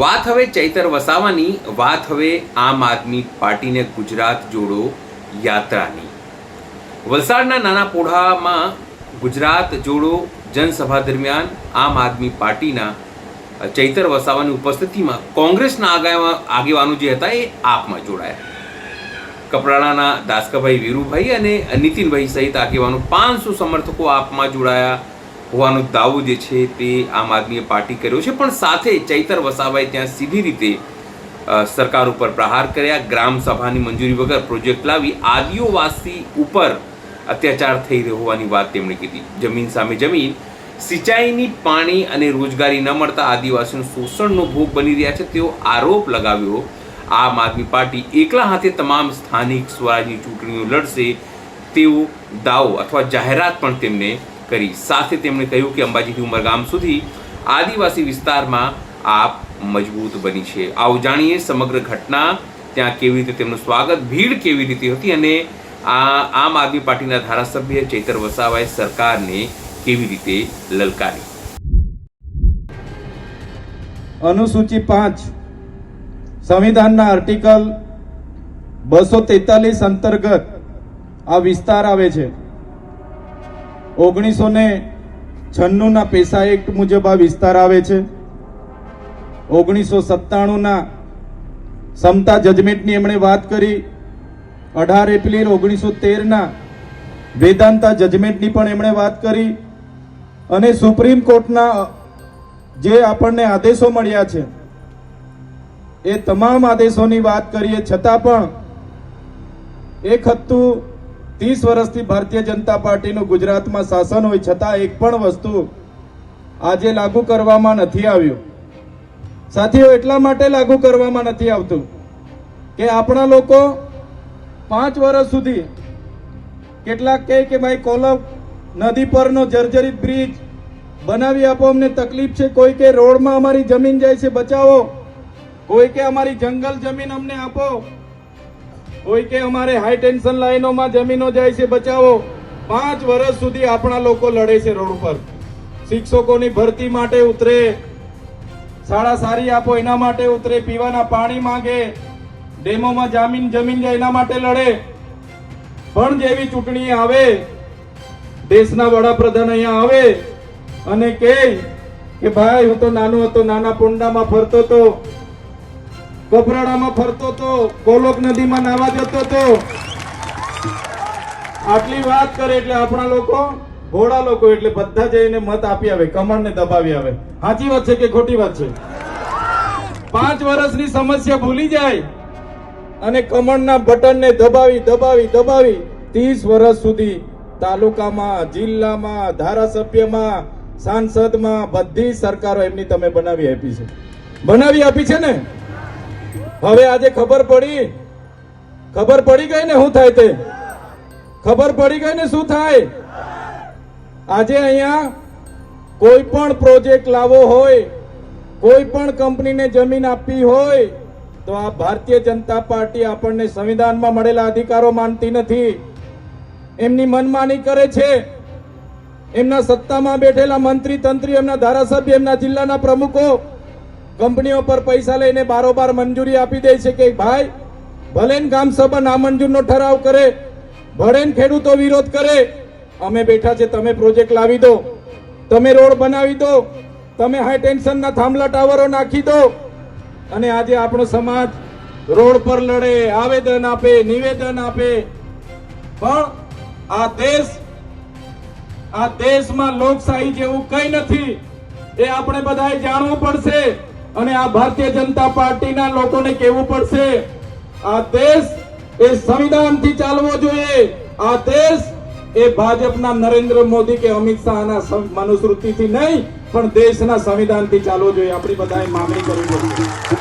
વાત હવે ચૈતર વસાવાની, વાત હવે આમ આદમી પાર્ટીને ગુજરાત જોડો યાત્રાની. વલસાડના નાના પોઢામાં ગુજરાત જોડો જનસભા દરમિયાન આમ આદમી પાર્ટીના ચૈતર વસાવાની ઉપસ્થિતિમાં કોંગ્રેસના આગેવા- આગેવાનો જે હતા એ આપમાં જોડાયા. કપરાણાના દાસકાભાઈ વીરુભાઈ અને નીતિનભાઈ સહિત આગેવાનો પાંચસો સમર્થકો આપમાં જોડાયા. હોવાનો દાવો જે છે તે આમ આદમીએ પાર્ટી કર્યો છે. પણ સાથે ચૈતર વસાવાએ ત્યાં સીધી રીતે સરકાર ઉપર પ્રહાર કર્યા. ગ્રામ સભાની મંજૂરી વગર પ્રોજેક્ટ લાવી આદિવાસી ઉપર અત્યાચાર થઈ રહ્યો હોવાની વાત તેમણે કીધી. જમીન સામે જમીન, સિંચાઈની પાણી અને રોજગારી ન મળતા આદિવાસીઓ શોષણનો ભોગ બની રહ્યા છે. તેવો આરોપ લગાવ્યો, આમ આદમી પાર્ટી એકલા હાથે તમામ સ્થાનિક સ્વરાજની ચૂંટણીઓ લડશે તેવો દાવો અથવા જાહેરાત પણ તેમણે કરી. સાથે તેમણે કહ્યું કે અંબાજીથી ઉમરગામ સુધી આદિવાસી વિસ્તારમાં આપ મજબૂત બની છે. આવો જાણીએ સમગ્ર ઘટના, ત્યાં કેવી રીતે તેમનું સ્વાગત, ભીડ કેવી રીતે હતી અને આ આમ આદમી પાર્ટીના ધારાસભ્ય ચૈતર વસાવાએ સરકારને કેવી રીતે લલકારી? અનુસૂચિ પાંચ. સંવિધાનના આર્ટિકલ બસો તેતાલીસ અંતર્ગત આ વિસ્તાર આવે છે. ઓગણીસો ને છન્નુંના પેસા એક્ટ મુજબ આ વિસ્તાર આવે છે. ઓગણીસો સત્તાણુંના સમતા જજમેન્ટની એમણે વાત કરી. અઢાર એપ્રિલ ઓગણીસો તેરના વેદાંતા જજમેન્ટની પણ એમણે વાત કરી. અને સુપ્રીમ કોર્ટના જે આપણને આદેશો મળ્યા છે, એ તમામ આદેશોની વાત કરીએ છતાં પણ એક હતું ત્રીસ વર્ષથી ભારતીય જનતા પાર્ટીનું ગુજરાતમાં શાસન હોય છતાં એક પણ વસ્તુ આજે લાગુ કરવામાં નથી આવ્યું. સાથીઓ, એટલા માટે લાગુ કરવામાં નથી આવતું કે આપણા લોકો પાંચ વર્ષ સુધી કેટલાક કહે કે ભાઈ, કોલમ નદી પરનો જર્જરિત બ્રિજ બનાવી આપો, અમને તકલીફ છે. કોઈ કે રોડમાં અમારી જમીન જાય છે, બચાવો. કોઈ કે અમારી જંગલ જમીન અમને આપો. કોઈ કે અમારે હાઈ ટેન્શન લાઈનોમાં જમીનો જાય છે, બચાવો. પાંચ વર્ષ સુધી આપણા લોકો લડે છે રોડ ઉપર. શિક્ષકોની ભરતી માટે ઉતરે. શાળા સારી આપો, એના માટે ઉતરે. પીવાના પાણી માંગે. ડેમોમાં જામીન, જમીન જાય, એના માટે લડે. પણ જેવી ચૂંટણી આવે, દેશના વડાપ્રધાન અહીંયા આવે અને કે, ભાઈ, હું તો નાનો હતો, નાના પોંડામાં ફરતો તો કપરાડામાં ફરતો તો કોલોક નદીમાં નાવા જતો તો. આટલી વાત કરે એટલે આપણા લોકો, ઘોડા લોકો એટલે બધા જઈને મત આપી આવે, કમળને દબાવી આવે. સાચી વાત છે કે ખોટી વાત છે? પાંચ વર્ષની સમસ્યા ભૂલી જાય અને કમળના બટનને દબાવી દબાવી દબાવી ત્રીસ વર્ષ સુધી તાલુકામાં, જિલ્લામાં, ધારાસભ્યમાં, સાંસદમાં બધી સરકારો એમની તમે બનાવી આપી છે. બનાવી આપી છે ને? હવે આજે ખબર પડી. ખબર પડી ગઈ ને શું થાય તે? ખબર પડી ગઈ ને શું થાય? આજે અહીંયા કોઈ પણ પ્રોજેક્ટ લાવવો હોય, કોઈ પણ કંપનીને જમીન આપવી હોય, તો આ ભારતીય જનતા પાર્ટી આપણને સંવિધાનમાં મળેલા અધિકારો માનતી નથી. એમની મનમાની કરે છે. એમના સત્તામાં બેઠેલા મંત્રી તંત્રી, એમના ધારાસભ્ય, એમના જિલ્લાના પ્રમુખો કંપનીઓ પર પૈસા લઈને બારોબાર મંજૂરી આપી દે છે કે ભાઈ, ભલે ગ્રામસભા નામંજૂરનો ઠરાવ કરે, ભલે ખેડૂતો વિરોધ કરે, અમે બેઠા છે, તમે પ્રોજેક્ટ લાવી દો, તમે રોડ બનાવી દો, તમે હાઈ ટેન્શનના થાંભલા ટાવરો નાખી દો, અને આજે આપણો સમાજ રોડ પર લડે, આવેદન આપે, નિવેદન આપે. પણ આ દેશ, આ દેશમાં લોકશાહી જેવું કઈ નથી. એ આપણે બધાએ જાણવું પડશે. અને આ ભારતીય જનતા પાર્ટીના લોકોને કહેવું પડશે, આ દેશ એ સંવિધાનથી ચાલવો જોઈએ. આ દેશ એ ભાજપના નરેન્દ્ર મોદી કે અમિત શાહના મનુસ્મૃતિથી નહીં, પણ દેશના સંવિધાનથી ચાલવો જોઈએ. આપણી બધાએ માંગણી કરવી જોઈએ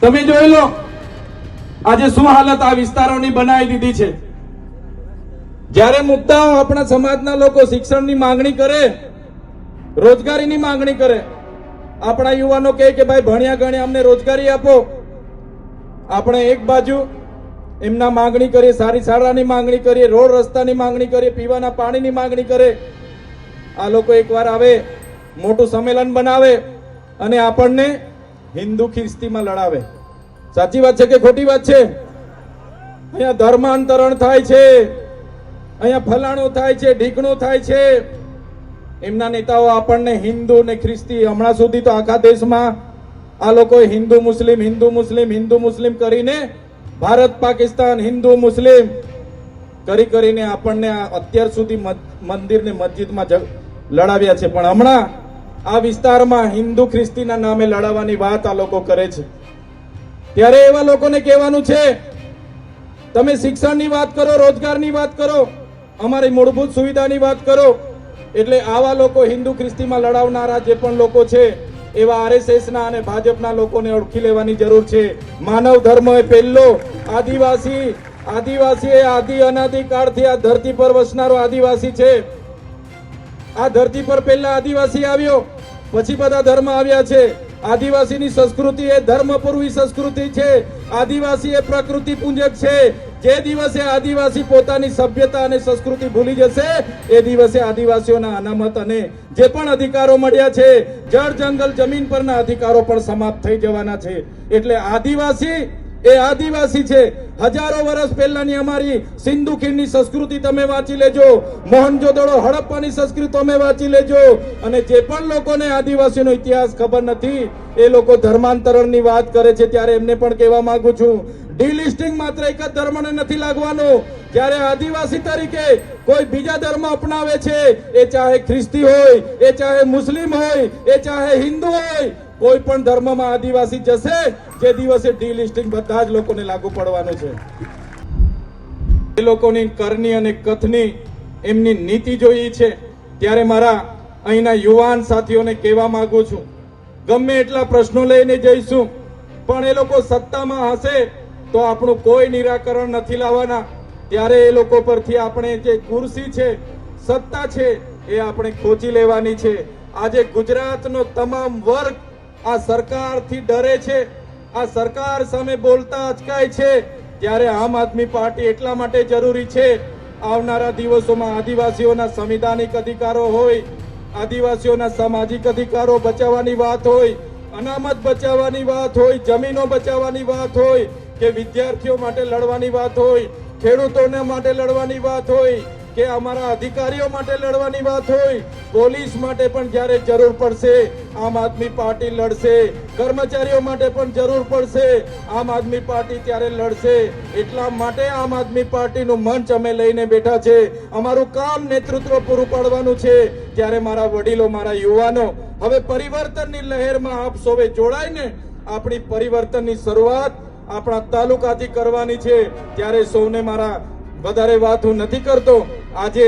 તમે જોઈ લો, આજે શું હાલત આ વિસ્તારોની બનાવી દીધી છે. જ્યારે મુદ્દાઓ આપણા સમાજના લોકો શિક્ષણની માંગણી કરે, રોજગારીની માંગણી કરે આપણા યુવાનો કહે કે, ભાઈ, ભણ્યા ગણ્યા અમને રોજગારી આપો. આપણે એક બાજુ એમના માંગણી કરીએ, સારી શાળાની માંગણી કરીએ, રોડ રસ્તાની માંગણી કરીએ, પીવાના પાણીની માંગણી કરે આ લોકો એકવાર આવે, મોટું સંમેલન બનાવે અને આપણને હિન્દુ ખ્રિસ્તીમાં લડાવે. સાચી વાત છે કે ખોટી વાત છે? અહીંયા ધર્માંતરણ થાય છે. અહીંયા ફલાણું થાય છે, ઢીકણું થાય છે. એમના નેતાઓ આપણને હિન્દુ ને ખ્રિસ્તી, હમણાં સુધી તો આખા દેશમાં આ લોકોએ હિન્દુ મુસ્લિમ હિન્દુ મુસ્લિમ હિન્દુ મુસ્લિમ કરીને ભારત, પાકિસ્તાન, હિન્દુ મુસ્લિમ કરી કરીને આપણને અત્યાર સુધી મત- મંદિર ને મસ્જિદમાં લડાવ્યા છે. પણ હમણાં આ વિસ્તારમાં હિન્દુ ખ્રિસ્તીના નામે લડાવવાની વાત આ લોકો કરે છે. ત્યારે એવા લોકોને કહેવાનું છે, તમે શિક્ષણની વાત કરો, રોજગારની વાત કરો, અમારી મૂળભૂત સુવિધાની વાત કરો એટલે આવા લોકો હિન્દુ ખ્રિસ્તીમાં લડાવનારા જે પણ લોકો છે, એવા આરએસએસના અને ભાજપના લોકોને ઓળખી લેવાની જરૂર છે. માનવ ધર્મ એ પહેલો આદિવાસી આદિવાસી એ આદિ અનાદિ કાળથી આ ધરતી પર વસનારો આદિવાસી છે. આ ધરતી પર પહેલા આદિવાસી આવ્યો, પછી બધા ધર્મ આવ્યા છે. આદિવાસીની સંસ્કૃતિ એ ધર્મપૂર્વી સંસ્કૃતિ છે. આદિવાસી એ પ્રકૃતિ પૂંજક છે. જે દિવસે આદિવાસી પોતાની સભ્યતા અને સંસ્કૃતિ ભૂલી જશે, એ દિવસે આદિવાસીઓના અનામત અને જે પણ અધિકારો મળ્યા છે, જળ, જંગલ, જમીન પરના અધિકારો પણ સમાપ્ત થઈ જવાના છે. એટલે આદિવાસી એ આદિવાસી છે. હજારો વર્ષ પહેલાની અમારી સિંધુ ખીણની સંસ્કૃતિ તમે વાંચી લેજો. મોહનજોદડો હડપ્પાની સંસ્કૃતિ તમે વાંચી લેજો. અને જે પણ લોકોને આદિવાસીનો ઇતિહાસ ખબર નથી, એ લોકો ધર્માંતરણની વાત કરે છે ત્યારે એમને પણ કહેવા માંગુ છું. ડિલિસ્ટિંગ માત્ર એક જ ધર્મને નથી લાગવાનું. જ્યારે આદિવાસી તરીકે કોઈ બીજા ધર્મ અપનાવે છે, એ ચાહે ખ્રિસ્તી હોય, એ ચાહે મુસ્લિમ હોય, એ ચાહે હિન્દુ હોય કોઈ પણ ધર્મમાં આદિવાસી જશે, જે દિવસે ડીલિસ્ટિંગ બધા જ લોકોને લાગુ પડવાનું છે. એ લોકોની કરની અને કથની એમની નીતિ જોઈ છે, ત્યારે મારા અહીંના યુવાન સાથીઓને કહેવા માંગુ છું, ગમે એટલા પ્રશ્નો લઈને જઈશું, પણ એ લોકો સત્તામાં હશે, તો આપણું કોઈ નિરાકરણ નથી લાવવાના. ત્યારે એ લોકો પરથી આપણે જે કુર્સી છે, સત્તા છે, એ આપણે ખોચી લેવાની છે. આજે ગુજરાતનો તમામ વર્ગ આ સરકારથી ડરે છે. આ સરકાર સામે બોલતા અચકાય છે. ત્યારે આમ આદમી પાર્ટી એટલા માટે જરૂરી છે. આવનારા દિવસોમાં આદિવાસીઓના સંવિધાનિક અધિકારો હોય, આદિવાસીઓના સામાજિક અધિકારો બચાવવાની વાત હોય, અનામત બચાવવાની વાત હોય, જમીનો બચાવવાની વાત હોય, કે વિદ્યાર્થીઓ માટે લડવાની વાત હોય, ખેડૂતોને માટે લડવાની વાત હોય કે અમારા અધિકારીઓ માટે લડવાની વાત હોય, પોલીસ માટે પણ જ્યારે જરૂર પડશે, આમ આદમી પાર્ટી લડશે, કર્મચારીઓ માટે પણ જરૂર પડશે, આમ આદમી પાર્ટી ત્યારે લડશે. એટલા માટે આમ આદમી પાર્ટીનું મંચ અમે લઈને બેઠા છે. અમારું કામ નેતૃત્વ પૂરું પાડવાનું છે. ત્યારે મારા વડીલો, મારા યુવાનો, હવે પરિવર્તનની લહેરમાં આપ સૌએ જોડાઈને આપણી પરિવર્તનની શરૂઆત આપણા તાલુકાથી કરવાની છે. ત્યારે સૌને મારા વધારે વાત હું નથી કરતો. આજે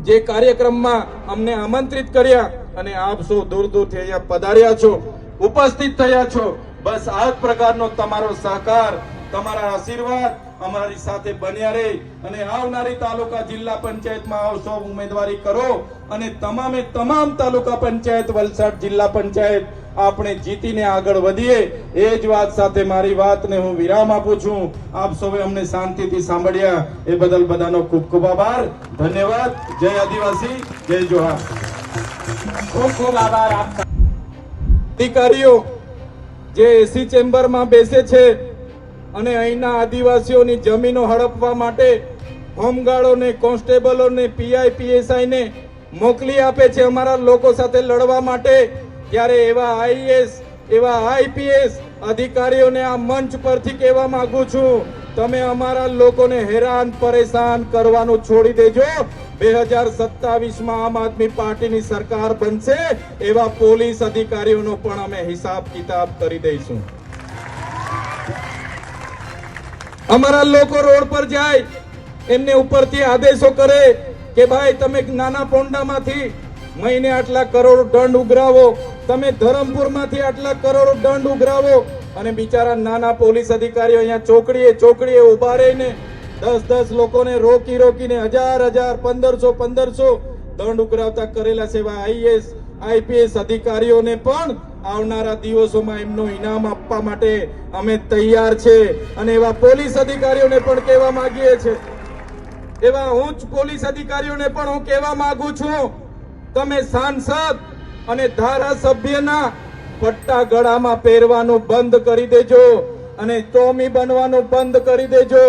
જે કાર્યક્રમમાં અમને આમંત્રિત કર્યા અને આપ સૌ દૂર દૂરથી અહીંયા પધાર્યા છો, ઉપસ્થિત થયા છો, બસ આ પ્રકારનો તમારો સહકાર તમારા આશીર્વાદ અમારી સાથે બન્યા રહે અને આવનારી તાલુકા જિલ્લા પંચાયતમાં આવશો ઉમેદવારી કરો અને તમામે તમામ તાલુકા પંચાયત વલસાડ જિલ્લા પંચાયત આપણે જીતીને આગળ વધીએ. એ જ વાત સાથે મારી વાતને હું વિરામ આપું છું. આપ સૌએ અમને શાંતિથી સાંભળ્યા. એ બદલ બધાનો ખૂબ ખૂબ આભાર. ધન્યવાદ. જય આદિવાસી. જય જોહાર. ખૂબ ખૂબ આભાર આપ અધિકારીઓ જે એસી ચેમ્બરમાં બેસે છે અને અહીંના આદિવાસીઓની જમીનો હડપવા માટે હોમગાર્ડોને, કોન્સ્ટેબલોને પીઆઈ પીએસઆઈને મોકલી આપે છે અમારા લોકો સાથે લડવા માટે. ત્યારે એવા આઈએસ, એવા આઈપીએસ અધિકારીઓને આ મંચ પરથી કહેવા માંગુ છું, તમે અમારા લોકોને હેરાન, પરેશાન કરવાનું છોડી દેજો. બે હજાર સત્તાવીસમાં આમ આદમી પાર્ટીની સરકાર બનશે, એવા પોલીસ અધિકારીઓનો પણ અમે હિસાબ કિતાબ કરી દઈશું. અમારા લોકો રોડ પર જાય, એમને ઉપરથી આદેશો કરે કે ભાઈ તમે નાના પોંડામાંથી મહિને આટલા કરોડ દંડ ઉઘરાવો, તમે ધરમપુરમાંથી આટલા કરોડ દંડ ઉઘરાવો અને બિચારા નાના પોલીસ અધિકારીઓ અહીંયા ચોકડીએ ચોકડીએ ઊભા રહીને દસ દસ લોકોને રોકી રોકીને હજાર હજાર પંદરસો પંદરસો દંડ ઉઘરાવતા કરેલા સેવા આઈએસ આઈપીએસ અધિકારીઓને પણ આવનારા દિવસોમાં એમનું ઇનામ આપવા માટે અમે તૈયાર છે. અને એવા પોલીસ અધિકારીઓને પણ કહેવા માંગીએ છીએ એવા ઉચ્ચ પોલીસ અધિકારીઓને પણ હું કહેવા માંગુ છું, તમે સાંસદ અને ધારાસભ્યના પટ્ટા ગળામાં પહેરવાનું બંધ કરી દેજો અને ટોમી બનવાનું બંધ કરી દેજો.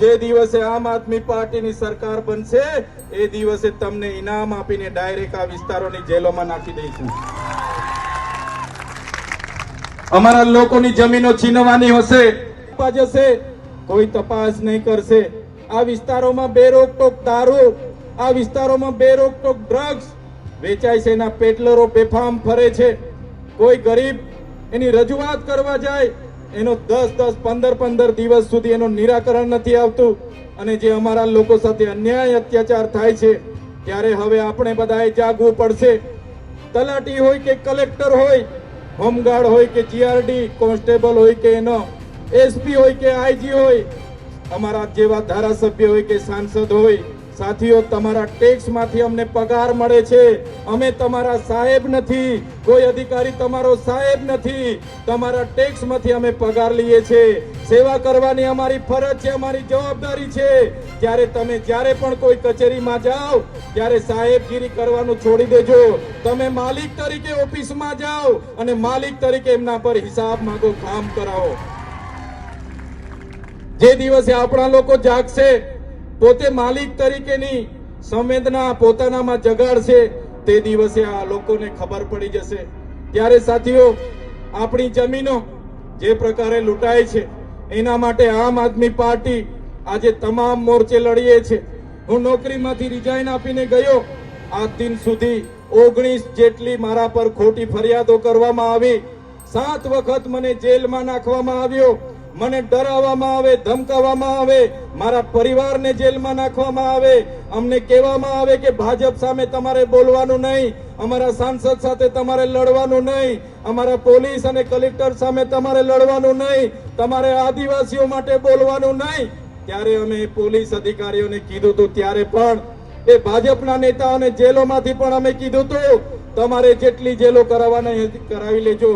જે દિવસે આમ આદમી પાર્ટીની સરકાર બનશે, એ દિવસે તમને ઇનામ આપીને ડાયરેક્ટ આ વિસ્તારોની જેલોમાં નાખી દઈશું. અમારા લોકોની જમીનો છીનવાની હશે જશે કોઈ તપાસ નહીં કરશે. આ વિસ્તારોમાં બેરોકટોક દારૂ, આ વિસ્તારોમાં બેરોકટોક ડ્રગ્સ વેચાય છે, એના પેટલરો બેફામ ફરે છે. કોઈ ગરીબ એની રજૂઆત કરવા જાય એનો દસ દસ, પંદર પંદર દિવસ સુધી એનું નિરાકરણ નથી આવતું અને જે અમારા લોકો સાથે અન્યાય અત્યાચાર થાય છે, ત્યારે હવે આપણે બધાએ જાગવું પડશે. તલાટી હોય કે કલેક્ટર હોય, હોમગાર્ડ હોય કે જીઆરડી, કોન્સ્ટેબલ હોય કે એનો, એસપી હોય કે આઈજી હોય, અમારા જેવા ધારાસભ્ય હોય કે સાંસદ હોય સાથીઓ, તમારા ટેક્સમાંથી અમને પગાર મળે છે. અમે તમારા સાહેબ નથી. કોઈ અધિકારી તમારો સાહેબ નથી. તમારા ટેક્સમાંથી અમે પગાર લઈએ છીએ સેવા કરવાની અમારી ફરજ છે, અમારી જવાબદારી છે. ત્યારે તમે જ્યારે પણ કોઈ કચેરીમાં જાઓ, ત્યારે સાહેબગીરી કરવાનું છોડી દેજો. તમે માલિક તરીકે ઓફિસમાં જાઓ અને માલિક તરીકે એમના પર હિસાબ માંગો, કામ કરાવો. જે દિવસે આપણા લોકો જાગશે પોતે માલિક તરીકેની સંવેદના પોતાનામાં જગાડશે તે દિવસે આ લોકોને ખબર પડી જશે. ત્યારે સાથીઓ, આપણી જમીનો જે પ્રકારે લૂંટાય છે, એના માટે આમ આદમી પાર્ટી આજે તમામ મોરચે લડીએ છે. હું નોકરીમાંથી રિઝાઇન આપીને ગયો આ દિન સુધી ઓગણીસ જેટલી મારા પર ખોટી ફરિયાદો કરવામાં આવી. સાત વખત મને જેલમાં નાખવામાં આવ્યો. મને ડરાવવામાં આવે, ધમકાવવામાં આવે, મારા પરિવારને જેલમાં નાખવામાં આવે, અમને કહેવામાં આવે કે ભાજપ સામે તમારે બોલવાનું નહીં, અમારા સાંસદ સાથે તમારે લડવાનું નહીં, અમારા પોલીસ અને કલેક્ટર સામે તમારે લડવાનું નહીં, તમારે આદિવાસીઓ માટે બોલવાનું નહીં. ત્યારે અમે પોલીસ અધિકારીઓને કીધું હતું ત્યારે પણ, એ ભાજપના નેતાઓને જેલોમાંથી પણ અમે કીધું હતું તમારે જેટલી જેલો કરાવવાના કરાવી લેજો.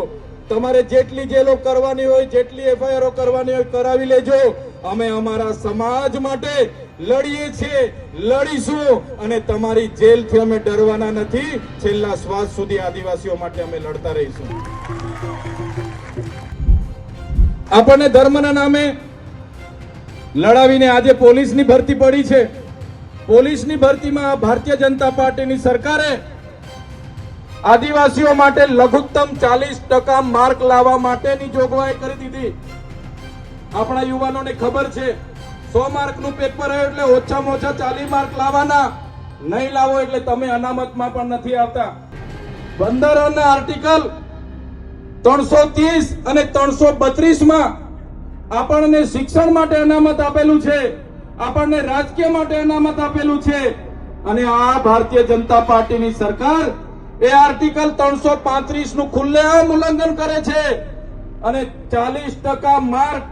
તમારે જેટલી જેલો કરવાની હોય, જેટલી એફઆઈઆરો કરવાની હોય, કરાવી લેજો. અમે અમારા સમાજ માટે લડીએ છીએ, લડીશું. અને તમારી જેલથી અમે ડરવાના નથી. છેલ્લા શ્વાસ સુધી આદિવાસીઓ માટે અમે લડતા રહીશું. આપણને ધર્મના નામે લડાવીને આજે પોલીસની ભરતી પડી છે. પોલીસની ભરતીમાં ભારતીય જનતા પાર્ટીની સરકારે આદિવાસીઓ માટે લઘુત્તમ ચાલીસ ટકા માર્ક લાવવા માટેની જોગવાઈ કરી દીધી. આપણા યુવાનોને ખબર છે, સો માર્કનું પેપર આવ્યું એટલે ઓછામાં ઓછા ચાલીસ માર્ક લાવવાના. નહીં લાવો એટલે તમે અનામતમાં પણ નથી આવતા. બંધારણના આર્ટિકલ ત્રણસો ત્રીસ અને ત્રણસો બત્રીસમાં આપણને શિક્ષણ માટે અનામત આપેલું છે. આપણને રાજકીય માટે અનામત આપેલું છે. અને આ ભારતીય જનતા પાર્ટીની સરકાર એ આર્ટિકલ ત્રણસો પાંત્રીસનું ખુલ્લેઆમ ઉલ્લંઘન કરે છે અને ચાલીસ ટકા માર્ક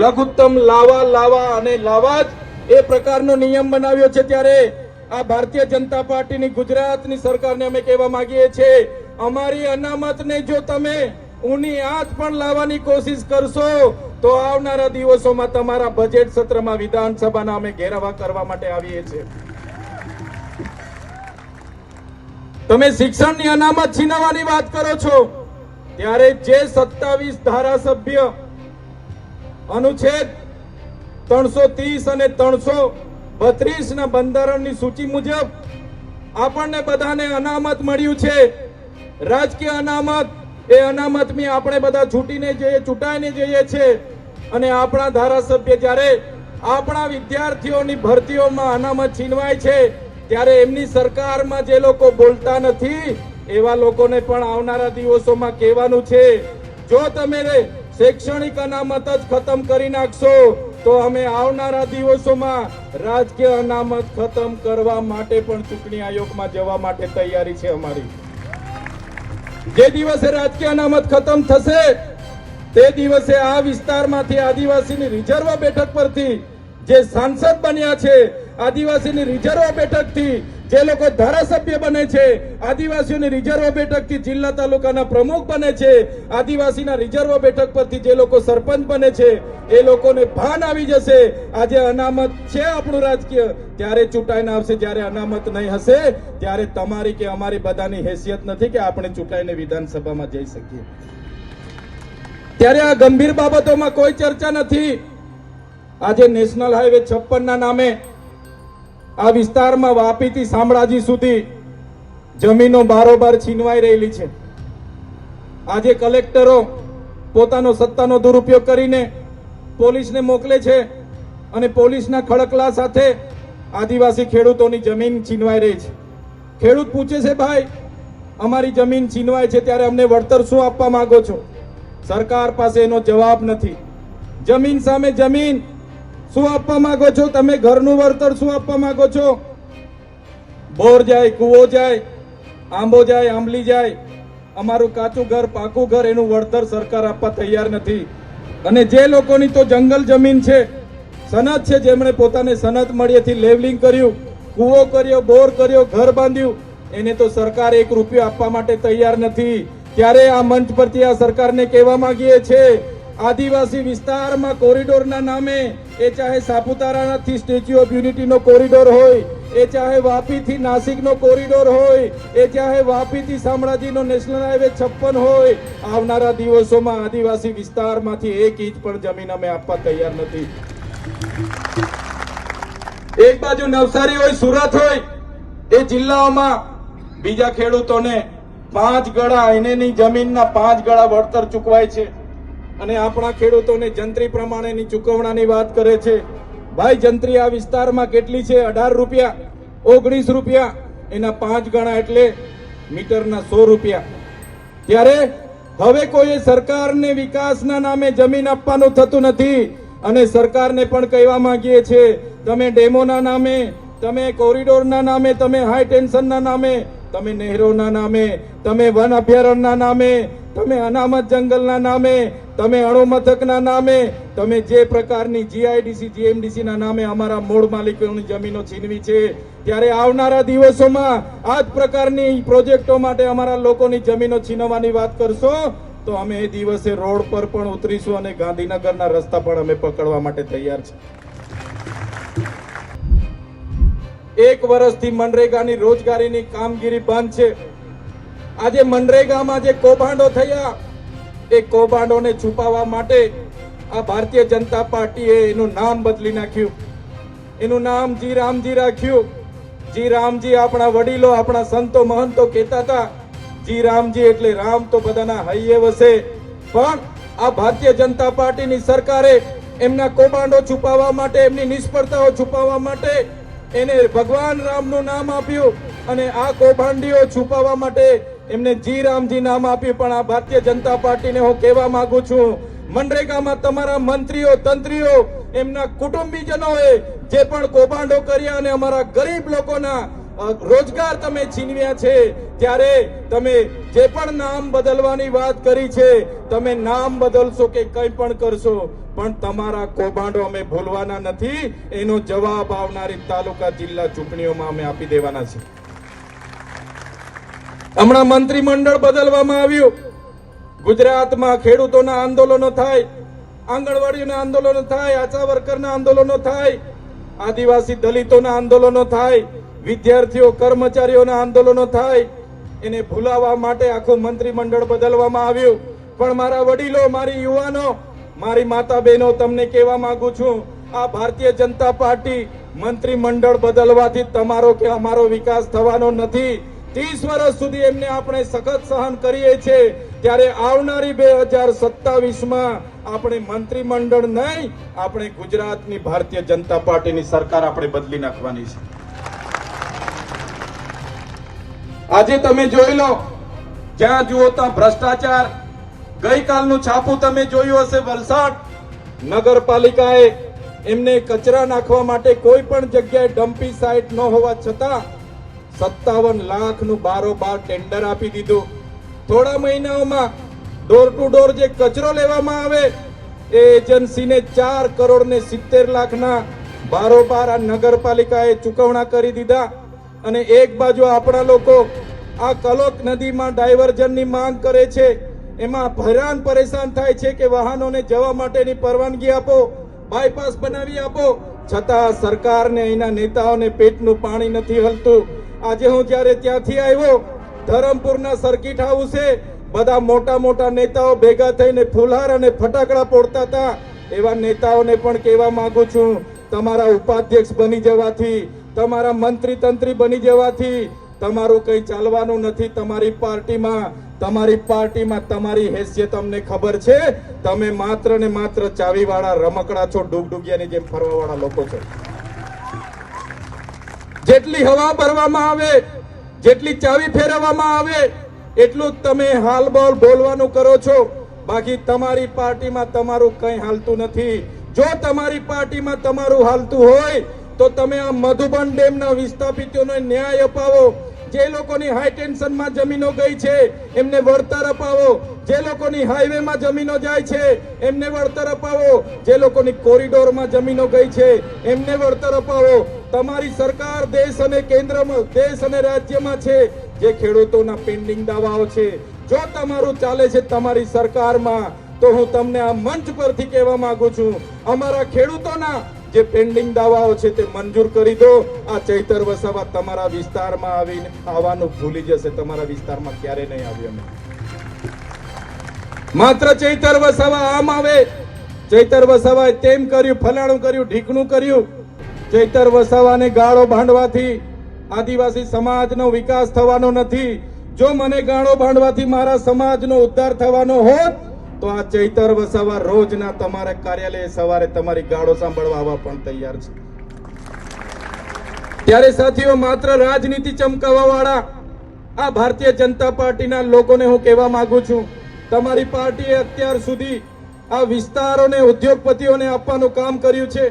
લઘુત્તમ લાવા લાવા અને લાવા જ એ પ્રકારનો નિયમ બનાવ્યો છે. ત્યારે આ ભારતીય જનતા પાર્ટીની ગુજરાતની સરકારને અમે કહેવા માંગીએ છીએ, અમારી અનામતને જો તમે ઊની આંચ પણ લાવવાની કોશિશ કરશો, તો આવનારા દિવસોમાં તમારા બજેટ સત્રમાં વિધાનસભાના અમે ઘેરાવા કરવા માટે આવીએ છીએ. તમે શિક્ષણની અનામત છીનવવાની વાત કરો છો, ત્યારે જે સત્તાવીસ ધારાસભ્ય અનુચ્છેદ ત્રણસો ત્રીસ અને ત્રણસો બત્રીસ ના બંધારણની સૂચિ મુજબ આપણને બધાને અનામત મળ્યું છે. રાજકીય અનામત એ અનામતની આપણે બધા છૂટીને જઈએ, ચૂંટાઈને જઈએ છે અને આપણા ધારાસભ્ય જ્યારે આપણા વિદ્યાર્થીઓની ભરતીઓમાં અનામત છીનવાય છે ત્યારે એમની સરકારમાં જે લોકો બોલતા નથી, એવા લોકોને પણ આવનારા દિવસોમાં કહેવાનું છે, જો તમે શૈક્ષણિક અનામત જ ખતમ કરી નાખશો, તો અમે આવનારા દિવસોમાં રાજકીય અનામત ખતમ કરવા માટે પણ ચૂંટણી આયોગમાં જવા માટે તૈયારી છે અમારી. જે દિવસે રાજકીય અનામત ખતમ થશે, તે દિવસે આ વિસ્તારમાંથી આદિવાસીની રિઝર્વ બેઠક પરથી જે સાંસદ બન્યા છે, આદિવાસીની રિઝર્વ બેઠકથી જે લોકો ધારાસભ્ય બને છે, આદિવાસીઓની રિઝર્વ બેઠકથી જિલ્લા તાલુકાના પ્રમુખ બને છે, આદિવાસીના રિઝર્વ બેઠક પરથી જે લોકો સરપંચ બને છે, એ લોકોને ભાન આવી જશે. આજે અનામત છે આપણું રાજકીય. ત્યારે ચૂંટાઈને આવશે, જ્યારે અનામત નહીં હશે, ત્યારે તમારી કે અમારી બધાની હેસિયત નથી કે આપણે ચૂંટાઈને વિધાનસભામાં જઈ શકીએ. ત્યારે આ ગંભીર બાબતોમાં કોઈ ચર્ચા નથી. આજે નેશનલ હાઈવે છપ્પન ના નામે આ વિસ્તારમાં વાપીથી શામળાજી સુધી જમીનો બારોબાર છીનવાઈ રહેલી છે. આજે કલેક્ટરો પોતાનો સત્તાનો દુરુપયોગ કરીને પોલીસને મોકલે છે અને પોલીસના ખડકલા સાથે આદિવાસી ખેડૂતોની જમીન છીનવાઈ રહી છે. ખેડૂત પૂછે છે, ભાઈ, અમારી જમીન છીનવાય છે ત્યારે અમને વળતર શું આપવા માંગો છો? સરકાર પાસે એનો જવાબ નથી. જમીન સામે જમીન શું આપવા માંગો છો? તમે ઘરનું વળતર શું આપવા માંગો છો? બોર જાય, કૂવો જાય, આંબો જાય, આંબલી જાય. અમારું કાચું ઘર, પાકું ઘર, એનું વળતર સરકાર આપવા તૈયાર નથી. અને જે લોકોની તો જંગલ જમીન છે, સનત છે, જેમણે પોતાને સનત મળીએથી લેવલિંગ કર્યું, કૂવો કર્યો, બોર કર્યો, ઘર બાંધ્યું, એને તો સરકાર એક રૂપિયો આપવા માટે તૈયાર નથી. ત્યારે આ મંચ પરથી આ સરકારને કહેવા માંગીએ છે આદિવાસી વિસ્તારમાં કોરિડોરના નામે એ ચાહે સાપુતારાથી સ્ટેચ્યુ ઓફ યુનિટીનો કોરિડોર હોય, એ ચાહે વાપીથી નાસિકનો કોરિડોર હોય, એ ચાહે વાપીથી શામળાજીનો નેશનલ હાઈવે છપ્પન હોય, આવનારા દિવસોમાં આદિવાસી વિસ્તારમાંથી એક ઇંચ પણ જમીન અમે આપવા તૈયાર નથી. એક બાજુ નવસારી હોય, સુરત હોય, એ જિલ્લાઓમાં બીજા ખેડૂતોને પાંચ ગળા એનેની જમીનના પાંચ ગળા વળતર ચૂકવાય છે. અને આપણા ખેડૂતોને જંત્રી પ્રમાણેની ચૂકવણાની વાત કરે છે. ભાઈ, જંત્રી આ વિસ્તારમાં કેટલી છે? અઢાર રૂપિયા, ઓગણીસ રૂપિયા, એના પાંચ ગણા એટલે મીટરના સો રૂપિયા. ત્યારે હવે કોઈ સરકારને વિકાસના નામે જમીન આપવાનું થતું નથી અને સરકારને પણ કહેવા માંગીએ છીએ, તમે ડેમોના નામે, તમે કોરિડોરના નામે, તમે હાઈ ટેન્શનના નામે તમે નહેરોના નામે, તમે વન અભયારણ્યના નામે, તમે અનામત જંગલના નામે, તમે અણુમથકના નામે, તમે જે પ્રકારની જીઆઈડીસી જીએમડીસીના નામે અમારા મૂળ માલિકોની જમીનો છીનવી છે, ત્યારે આવનારા દિવસોમાં આ જ પ્રકારની પ્રોજેક્ટો માટે અમારા લોકોની જમીનો છીનવવાની વાત કરશો, તો અમે એ દિવસે રોડ પર પણ ઉતરીશું અને ગાંધીનગરના રસ્તા પણ અમે પકડવા માટે તૈયાર છે એક વર્ષથી મનરેગાની રોજગારીની કામગીરી બંધ છે. આજે મનરેગામાં જે કૌભાંડો થયા, એ કૌભાંડોને છુપાવવા માટે આ ભારતીય જનતા પાર્ટીએ એનું નામ બદલી નાખ્યું. એનું નામ જી રામજી રાખ્યું. જી રામજી આપણા વડીલો, આપણા સંતો, મહંતો કહેતા હતા જી રામજી એટલે રામ તો બધાના હૈયે વસે. પણ આ ભારતીય જનતા પાર્ટીની સરકારે એમના કૌભાંડો છુપાવવા માટે, એમની નિષ્ફળતાઓ છુપાવવા માટે એને ભગવાન રામનું નામ આપ્યું અને આ કૌભાંડીઓ છુપાવવા માટે એમને જી રામજી નામ આપ્યું. પણ આ ભારતીય જનતા પાર્ટીને હું કહેવા માંગુ છું, મનરેગામાં તમારા મંત્રીઓ, તંત્રીઓ, એમના કુટુંબીજનોએ જે પણ કૌભાંડો કર્યા અને અમારા ગરીબ લોકોના રોજગાર તમે છીનવ્યા છે, ત્યારે તમે જે પણ નામ બદલવાની વાત કરી છે, તમે નામ બદલશો કે કંઈ પણ કરશો, પણ તમારા કૌભાંડો અમે ભૂલવાના નથી, એનો જવાબ આવનારી તાલુકા જિલ્લા ચૂંટણીઓમાં અમે આપી દેવાના છે હમણાં મંત્રીમંડળ બદલવામાં આવ્યું. ગુજરાતમાં ખેડૂતોના આંદોલનો થાય આંગણવાડીના આંદોલનો થાય, આશા વર્કરના આંદોલનો થાય, આદિવાસી દલિતોના આંદોલનો થાય વિદ્યાર્થીઓ, કર્મચારીઓના આંદોલનો થાય, એને ભૂલાવા માટે આખું મંત્રીમંડળ બદલવામાં આવ્યું. પણ મારા વડીલો, મારી યુવાનો, મારી માતા બહેનો તમને કહેવા માંગુ છું, આ ભારતીય જનતા પાર્ટી મંત્રીમંડળ બદલવાથી તમારો કે અમારો વિકાસ થવાનો નથી. ત્રીસ વર્ષ સુધી એમને આપણે સખત સહન કરીએ છીએ. ત્યારે આવનારી બે હજાર સત્તાવીસમાં આપણે મંત્રીમંડળ નહીં, આપણે ગુજરાતની ભારતીય જનતા પાર્ટીની સરકાર આપણે બદલી નાખવાની છે. આજે તમે જોઈ લો, જ્યાં જુઓ ત્યાં ભ્રષ્ટાચાર. ગઈકાલનું છાપું તમે જોયું હશે વલસાડ. નગરપાલિકાએ એમને કચરા નાખવા માટે કોઈ પણ જગ્યાએ ડમ્પી સાઇટ ન હોવા છતાં સત્તાવન લાખનું બારોબાર ટેન્ડર આપી દીધું. થોડા મહિનાઓમાં ડોર ટુ ડોર જે કચરો લેવામાં આવે, એ એજન્સીને ચાર કરોડ ને સિત્તેર લાખના બારોબાર આ નગરપાલિકાએ ચૂકવણા કરી દીધા. અને એક બાજુ આપણા લોકો આ કલોક નદીમાં ડાયવર્ઝનની માંગ કરે છે, એમાં હેરાન પરેશાન થાય છે કે વાહનોને જવા માટેની પરવાનગી આપો, બાયપાસ બનાવી આપો. છતાં સરકારને અહીંના નેતાઓને પેટનું પાણી નથી હલતું. આજે હું જ્યારે ત્યાંથી આવ્યો, ધરમપુરના સર્કિટ હાઉસે બધા મોટા મોટા નેતાઓ ભેગા થઈને ફુલહાર અને ફટાકડા પોડતા હતા. એવા નેતાઓને પણ કહેવા માંગુ છું, તમારા ઉપાધ્યક્ષ બની જવાથી તમારા મંત્રી તંત્રી બની જવાથી તમારું કંઈ ચાલવાનું નથી તમારી પાર્ટીમાં. તમારી પાર્ટીમાં તમારી હેસિયત અમને ખબર છે. તમે માત્ર ને માત્ર ચાવીવાળા રમકડા છો, ડૂગડૂગિયાની જેમ ફરવાવાળા લોકો છો. જેટલી હવા ભરવામાં આવે, જેટલી ચાવી ફેરવવામાં આવે, એટલું જ તમે હાલ બોલ બોલવાનું કરો છો. બાકી તમારી પાર્ટીમાં તમારું કંઈ હાલતું નથી. જો તમારી પાર્ટીમાં તમારું હાલતું હોય તો તમે આ મધુબન ડેમના વિસ્થાપિતોને ન્યાય અપાવો. જે લોકોની હાઈ ટેન્શનમાં જમીનો ગઈ છે, એમને વળતર અપાવો. જે લોકોની હાઈવેમાં જમીનો જાય છે, એમને વળતર અપાવો. જે લોકોની કોરિડોરમાં જમીનો ગઈ છે, એમને વળતર અપાવો. તમારી સરકાર દેશ અને કેન્દ્રમાં, દેશ અને રાજ્યમાં છે, જે ખેડૂતોના પેન્ડિંગ દાવાઓ છે. જો તમારું ચાલે છે તમારી સરકારમાં, તો હું તમને આ મંચ પરથી કહેવા માંગુ છું. અમારા ખેડૂતોના જે પેન્ડિંગ દાવાઓ છે તે મંજૂર કરી દો. આ ચૈતર વસાવા તમારા વિસ્તારમાં આવીને આવવાનું ભૂલી જશે. તમારા વિસ્તારમાં ક્યારે નહીં આવ્યું માત્ર ચૈતર વસાવા આમ આવે. ચૈતર વસાવાએ તેમ કર્યું, ફલાણું કર્યું, ઢીકણું કર્યું. ચૈતર વસાવાને ગાળો ભાંડવાથી આદિવાસી સમાજનો વિકાસ થવાનો નથી. જો મને ગાળો ભાંડવાથી મારા સમાજનો ઉદ્ધાર થવાનો હોત તો આ ચૈતર વસાવા રોજના તમારા કાર્યાલય સવારે તમારી ગાળો સાંભળવા આવવા પણ તૈયાર છે. ત્યારે સાથીઓ, માત્ર રાજનીતિ ચમકાવવા વાળા આ ભારતીય જનતા પાર્ટીના લોકોને હું કહેવા માંગુ છું, તમારી પાર્ટીએ અત્યાર સુધી આ વિસ્તારોને, ઉદ્યોગપતિઓને આપવાનું કામ કર્યું છે.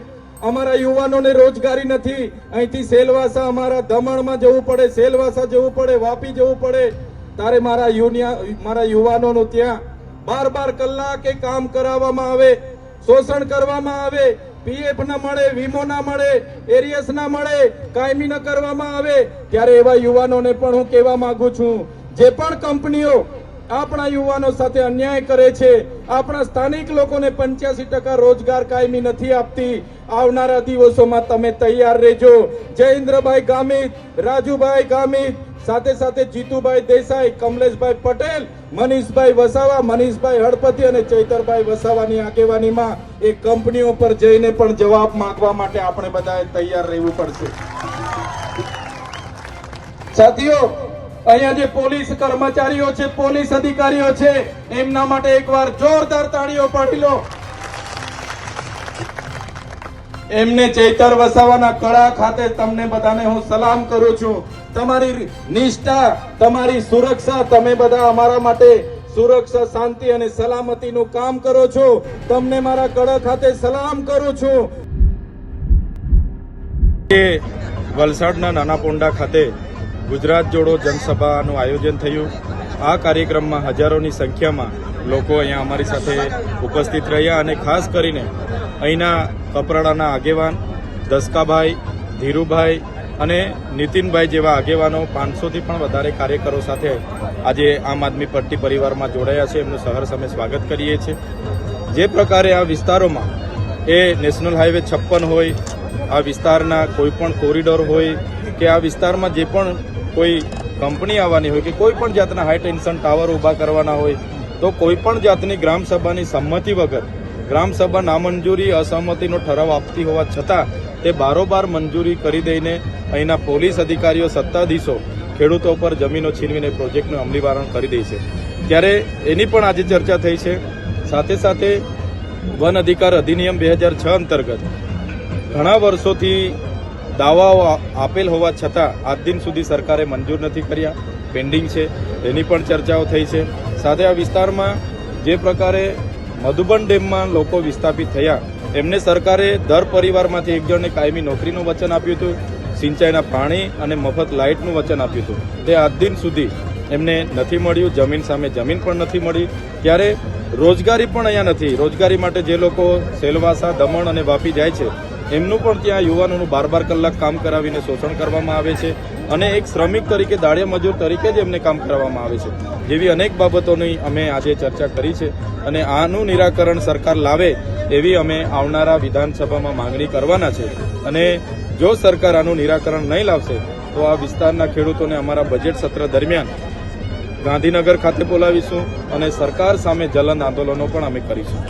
અમારા યુવાનોને રોજગારી નથી. અહીંથી સેલવાસા અમારા દમણમાં જવું પડે, સેલવાસા જવું પડે, વાપી જવું પડે. તારે મારા યુનિયા, મારા યુવાનોનું ત્યાં બાર બાર કલાકે કામ કરાવવામાં આવે, શોષણ કરવામાં આવે, પીએફ ના મળે, વીમો ના મળે, એરિયસ ના મળે, કાયમી ન કરવામાં આવે, ત્યારે એવા યુવાનોને પણ હું કહેવા માંગુ છું, જે પણ કંપનીઓ આપણા યુવાનો સાથે અન્યાય કરે છે, આપણા સ્થાનિક લોકોને પંચ્યાસી ટકા રોજગાર કાયમી નથી આપતી, આવનારા દિવસોમાં તમે તૈયાર રહેજો. જયેન્દ્રભાઈ ગામિત, રાજુભાઈ ગામિત, સાથે સાથે જીતુભાઈ દેસાઈ, કમલેશભાઈ પટેલ મનીષભાઈ વસાવા, મનીષભાઈ હળપતિ અને ચૈતરભાઈ વસાવાની આગેવાનીમાં એ કંપનીઓ પર જઈને પણ જવાબ માંગવા માટે આપણે બધાએ તૈયાર રહેવું પડશે. સાથીઓ, અહીંયા જે પોલીસ કર્મચારીઓ છે, પોલીસ અધિકારીઓ છે, એમના માટે એકવાર જોરદાર તાળીઓ પાટી લો. એમને ચૈતર વસાવાના કળા ખાતે તમને બધાને હું સલામ કરું છું. તમારી નિષ્ઠા, તમારી સુરક્ષા તમે બધા અમારા માટે સુરક્ષા, શાંતિ અને સલામતીનું કામ કરો છો. તમને મારા કળા ખાતે સલામ કરું છું. કે વલસાડના નાના પોંડા ખાતે ગુજરાત જોડો જનસભાનું આયોજન થયું. આ કાર્યક્રમમાં હજારોની સંખ્યામાં લોકો અહીંયા અમારી સાથે ઉપસ્થિત રહ્યા અને ખાસ કરીને અહીંના કપરાડાના આગેવાન દસકાભાઈ, ધીરુભાઈ અને નીતિનભાઈ જેવા આગેવાનો પાંચસોથી પણ વધારે કાર્યકરો સાથે આજે આમ આદમી પાર્ટી પરિવારમાં જોડાયા છે. એમનું સહર્ષ અમે સ્વાગત કરીએ છીએ. જે પ્રકારે આ વિસ્તારોમાં એ નેશનલ હાઈવે છપ્પન હોય, આ વિસ્તારના કોઈ પણ કોરિડોર હોય કે આ વિસ્તારમાં જે પણ કોઈ કંપની આવવાની હોય કે કોઈ પણ જાતના હાઈ ટેન્શન ટાવર ઊભા કરવાના હોય તો કોઈ પણ જાતની ગ્રામસભાની સંમતિ વગર ગ્રામસભા નામંજૂરી, અસહમતિનો ઠરાવ આપતી હોવા છતાં તે બારોબાર મંજૂરી કરી દઈને અહીંના પોલીસ અધિકારીઓ, સત્તાધીશો, ખેડૂતો પર જમીનો છીનવીને પ્રોજેક્ટનું અમલીકરણ કરી દે છે. ત્યારે એની પણ આજે ચર્ચા થઈ છે. સાથે સાથે વન અધિકાર અધિનિયમ બે હજાર છ અંતર્ગત ઘણા વર્ષોથી દાવાઓ આપેલ હોવા છતાં આજ દિન સુધી સરકારે મંજૂર નથી કર્યા. પેન્ડિંગ છે. એની પણ ચર્ચાઓ થઈ છે. સાથે આ વિસ્તારમાં જે પ્રકારે મધુબન ડેમમાં લોકો વિસ્થાપિત થયા, એમને સરકારે દર પરિવારમાંથી એક જણને કાયમી નોકરીનું વચન આપ્યું હતું, સિંચાઈના પાણી અને મફત લાઇટનું વચન આપ્યું હતું. તે આજ દિન સુધી એમને નથી મળ્યું, જમીન સામે જમીન પણ નથી મળી. ત્યારે રોજગારી પણ અહીંયા નથી. રોજગારી માટે જે લોકો સેલવાસા, દમણ અને વાપી જાય છે એમનું પણ ત્યાં યુવાનોનું બાર બાર કલાક કામ કરાવીને શોષણ કરવામાં આવે છે અને એક શ્રમિક તરીકે, દાળિયા મજૂર તરીકે જ એમને કામ કરવામાં આવે છે. જેવી અનેક બાબતોની અમે આજે ચર્ચા કરી છે અને આનું નિરાકરણ સરકાર લાવે એવી અમે આવનારા વિધાનસભામાં માંગણી કરવાના છે. અને જો સરકાર આનું નિરાકરણ નહીં લાવશે, તો આ વિસ્તારના ખેડૂતોને અમારા બજેટ સત્ર દરમિયાન ગાંધીનગર ખાતે બોલાવીશું અને સરકાર સામે જલન આંદોલનો પણ અમે કરીશું.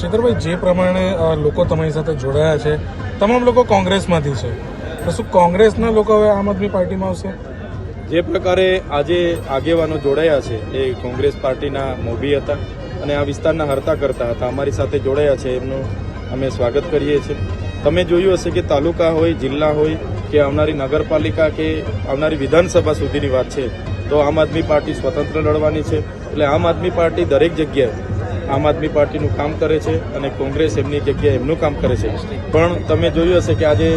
ચેતરભાઈ જે પ્રમાણે લોકો તમારી સાથે જોડાયા છે તમામ લોકો કોંગ્રેસમાંથી છે. તો શું કોંગ્રેસના લોકો હવે આમ આદમી પાર્ટીમાં આવશે? જે પ્રકારે આજે આગેવાનો જોડાયા છે એ કોંગ્રેસ પાર્ટીના મોભી હતા અને આ વિસ્તારના હરતા કરતા હતા અમારી સાથે જોડાયા છે એમનું અમે સ્વાગત કરીએ છીએ. તમે જોયું હશે કે તાલુકા હોય જિલ્લા હોય કે આવનારી નગરપાલિકા કે આવનારી વિધાનસભા સુધીની વાત છે તો આમ આદમી પાર્ટી સ્વતંત્ર લડવાની છે. એટલે આમ આદમી પાર્ટી દરેક જગ્યાએ આમ આદમી પાર્ટીનું કામ કરે છે અને કોંગ્રેસ એમની જગ્યાએ એમનું કામ કરે છે. પણ તમે જોયું હશે કે આજે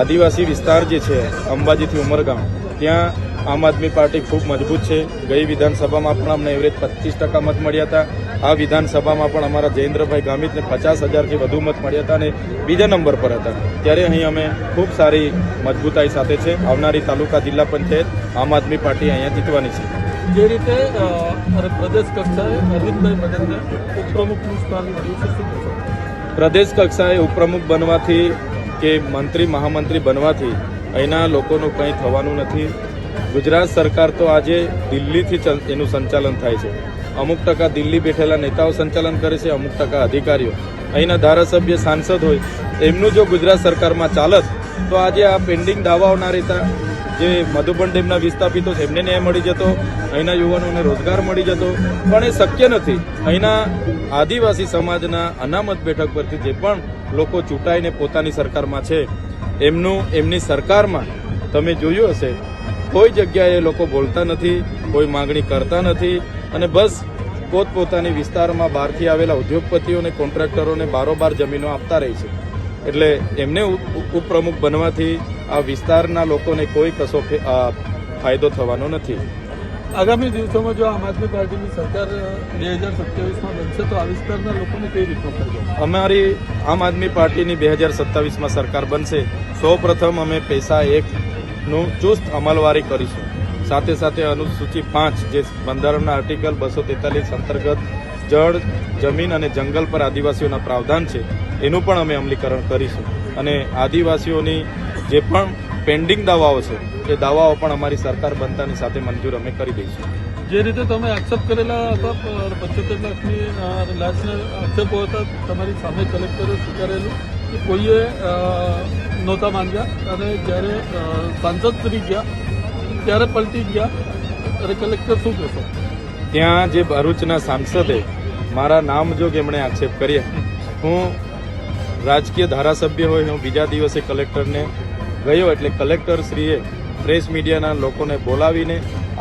આદિવાસી વિસ્તાર જે છે, અંબાજીથી ઉમરગામ ત્યાં આમ આદમી પાર્ટી ખૂબ મજબૂત છે. ગઈ વિધાનસભામાં પણ અમને એવરેજ પચીસ ટકા મત મળ્યા હતા. આ વિધાનસભામાં પણ અમારા જયેન્દ્રભાઈ ગામિતને પચાસ હજારથી વધુ મત મળ્યા હતા અને બીજા નંબર પર હતા. ત્યારે અહીં અમે ખૂબ સારી મજબૂતાઈ સાથે છે. આવનારી તાલુકા જિલ્લા પંચાયત આમ આદમી પાર્ટી અહીંયા જીતવાની છે. જે રીતે પ્રદેશ કક્ષાએ અરવિંદભાઈ ઉપપ્રમુખનું સ્થાન મળ્યું છે શું પ્રદેશ કક્ષાએ ઉપપ્રમુખ બનવાથી કે મંત્રી મહામંત્રી બનવાથી અહીંના લોકોનું કંઈ થવાનું નથી. ગુજરાત સરકાર તો આજે દિલ્હીથી એનું સંચાલન થાય છે. અમુક ટકા દિલ્હી બેઠેલા નેતાઓ સંચાલન કરે છે, અમુક ટકા અધિકારીઓ. અહીંના ધારાસભ્ય સાંસદ હોય, એમનું જો ગુજરાત સરકારમાં ચાલત, તો આજે આ પેન્ડિંગ દાવાઓના રહેતા જે મધુબન ડેમના વિસ્થાપિતો છે એમને ન્યાય મળી જતો, અહીંના યુવાનોને રોજગાર મળી જતો, પણ એ શક્ય નથી. અહીંના આદિવાસી સમાજના અનામત બેઠક પરથી જે પણ લોકો ચૂંટાઈને પોતાની સરકારમાં છે, એમનું, એમની સરકારમાં તમે જોયું હશે, કોઈ જગ્યાએ લોકો બોલતા નથી, કોઈ માંગણી કરતા નથી અને બસ પોતપોતાની વિસ્તારમાં બહારથી આવેલા ઉદ્યોગપતિઓને કોન્ટ્રાક્ટરોને બારોબાર જમીનો આપતા રહી છે. એટલે એમને ઉપ- ઉપ- ઉપપ્રમુખ બનવાથી આ વિસ્તારના લોકોને કોઈ કશો ફાયદો થવાનો નથી. આગામી દિવસોમાં જો આમ આદમી પાર્ટીની સરકાર બે હજાર સત્યાવીસમાં બનશે તો આ વિસ્તારના લોકોને કઈ રીતનો ફાયદો? અમારી આમ આદમી પાર્ટીની બે હજાર સત્તાવીસમાં સરકાર બનશે. સૌ પ્રથમ અમે પૈસા એકનું ચુસ્ત અમલવારી કરીશું. સાથે સાથે અનુસૂચિ પાંચ જે બંધારણના આર્ટિકલ બસો તેતાલીસ અંતર્ગત જળ જમીન અને જંગલ પર આદિવાસીઓના પ્રાવધાન છે એનું પણ અમે અમલીકરણ કરીશું. અને આદિવાસીઓની જે પણ પેન્ડિંગ દાવાઓ છે એ દાવાઓ પણ અમારી સરકાર બનતાની સાથે મંજૂર અમે કરી દઈશું. જે રીતે તમે આક્ષેપ કરેલા હતા પંચોતેર લાખની અ, લાશના આક્ષેપો હતા તમારી સામે કલેક્ટરે સ્વીકારેલું કે કોઈએ નહોતા માંગ્યા. અને જ્યારે સાંસદ તરી ગયા ત્યારે પલટી ગયા. અને કલેક્ટર શું કહેશો? ત્યાં જે ભરૂચના સાંસદે મારા નામ જોગ એમણે આક્ષેપ કર્યા. હું રાજકીય ધારાસભ્ય હોય, હું બીજા દિવસે કલેક્ટરને ગયો એટલે કલેક્ટર શ્રીએ પ્રેસ મીડિયાના લોકોને બોલાવીને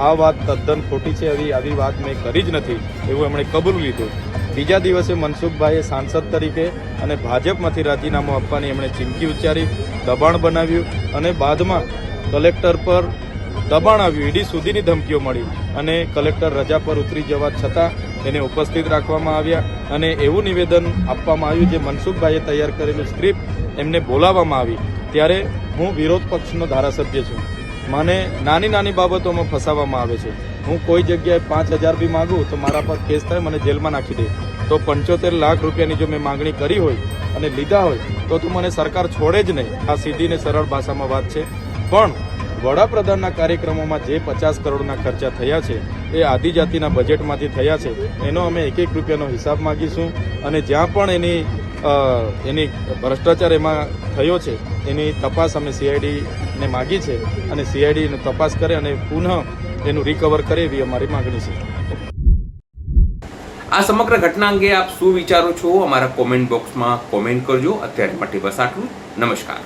આ વાત તદ્દન ખોટી છે, આવી આવી વાત મેં કરી જ નથી, એવું એમણે કબૂલ લીધું. બીજા દિવસે મનસુખભાઈએ સાંસદ તરીકે અને ભાજપમાંથી રાજીનામું આપવાની એમણે ચીમકી ઉચ્ચારી, દબાણ બનાવ્યું અને બાદમાં કલેક્ટર પર દબાણ આવ્યું. ઈડી સુધીની ધમકીઓ મળી. અને કલેક્ટર રજા પર ઉતરી જવા છતાં એને ઉપસ્થિત રાખવામાં આવ્યા અને એવું નિવેદન આપવામાં આવ્યું જે મનસુખભાઈએ તૈયાર કરેલું સ્ક્રિપ્ટ એમને બોલાવવામાં આવી. ત્યારે હું વિરોધ પક્ષનો ધારાસભ્ય છું. મને નાની નાની બાબતોમાં ફસાવવામાં આવે છે. હું કોઈ જગ્યાએ પાંચ હજાર બી માગું તો મારા પર કેસ થાય, મને જેલમાં નાખી દે. તો પંચોતેર લાખ રૂપિયાની જો મેં માંગણી કરી હોય અને લીધા હોય, તો તું મને સરકાર છોડે જ નહીં. આ સીધી ને સરળ ભાષામાં વાત છે. પણ વડાપ્રધાનના કાર્યક્રમોમાં જે પચાસ કરોડના ખર્ચા થયા છે, એ આદિજાતિના બજેટમાંથી થયા છે. એનો અમે એક એક રૂપિયાનો હિસાબ માગીશું અને જ્યાં પણ એની એની ભ્રષ્ટાચાર એમાં થયો છે, એની તપાસ અમે સીઆઈડીને માગી છે અને સીઆઈડી તપાસ કરે અને પુનઃ એનું રિકવર કરે એવી અમારી માગણી છે. આ સમગ્ર ઘટના અંગે આપ શું વિચારો છો? અમારા કોમેન્ટ બોક્સમાં કોમેન્ટ કરજો. અત્યારે માટે બસ આટલું. નમસ્કાર.